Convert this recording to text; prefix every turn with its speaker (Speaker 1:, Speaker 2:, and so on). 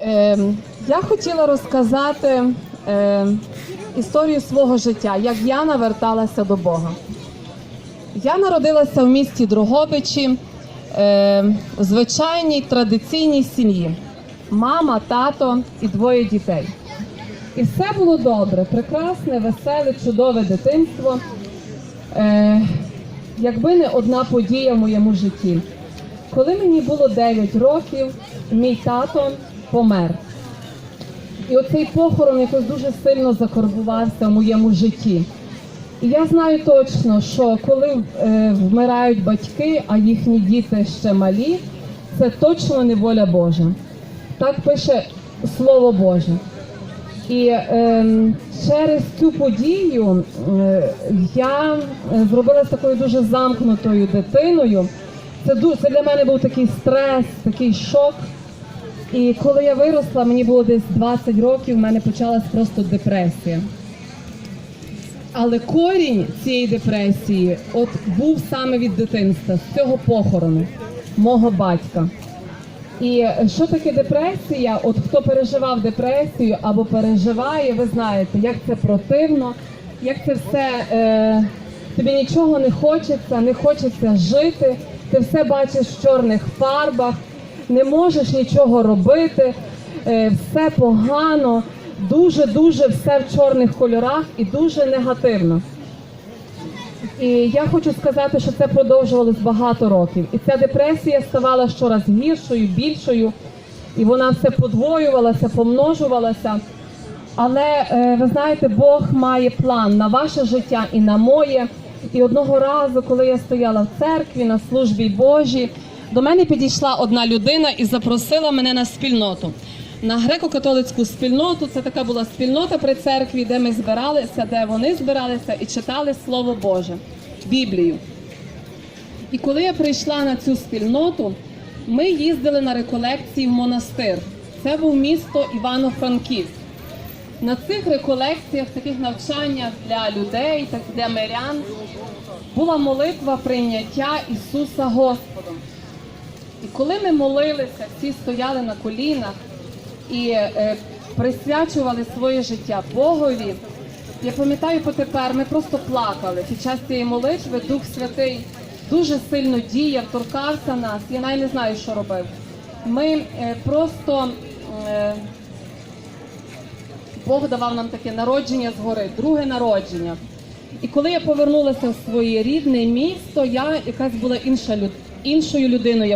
Speaker 1: Е, я хотіла розказати е, історію свого життя, як я наверталася до Бога. Я народилася в місті Дрогобичі е, в звичайній традиційній сім'ї. Мама, тато і двоє дітей. І все було добре, прекрасне, веселе, чудове дитинство. Е, якби не одна подія в моєму житті. Коли мені було 9 років, мій тато помер. І оцей похорон якось дуже сильно закарбувався в моєму житті. І я знаю точно, що коли е, вмирають батьки, а їхні діти ще малі, це точно не воля Божа. Так пише Слово Боже. І ем, через цю подію е, я е, зробилася такою дуже замкнутою дитиною. Це, це для мене був такий стрес, такий шок. І коли я виросла, мені було десь 20 років, в мене почалась просто депресія. Але корінь цієї депресії от був саме від дитинства, з цього похорону мого батька. І що таке депресія? От хто переживав депресію або переживає, ви знаєте, як це противно, як це все е, тобі нічого не хочеться, не хочеться жити. Ти все бачиш в чорних фарбах, не можеш нічого робити, е, все погано, дуже дуже все в чорних кольорах і дуже негативно. І я хочу сказати, що це продовжувалось багато років. І ця депресія ставала щораз гіршою, більшою, і вона все подвоювалася, помножувалася. Але е, ви знаєте, Бог має план на ваше життя і на моє. І одного разу, коли я стояла в церкві на службі Божій, до мене підійшла одна людина і запросила мене на спільноту. На греко-католицьку спільноту це така була спільнота при церкві, де ми збиралися, де вони збиралися і читали Слово Боже, Біблію. І коли я прийшла на цю спільноту, ми їздили на реколекції в монастир. Це був місто Івано-Франківськ. На цих реколекціях, таких навчаннях для людей, для мирян, була молитва прийняття Ісуса Господом. І коли ми молилися, всі стояли на колінах і е, присвячували своє життя Богові. Я пам'ятаю потепер, ми просто плакали. Під час цієї молитви Дух Святий дуже сильно діяв, торкався нас. Я навіть не знаю, що робив. Ми е, просто е, Бог давав нам таке народження згори, друге народження. І коли я повернулася в своє рідне місто, я якась була інша іншою людиною.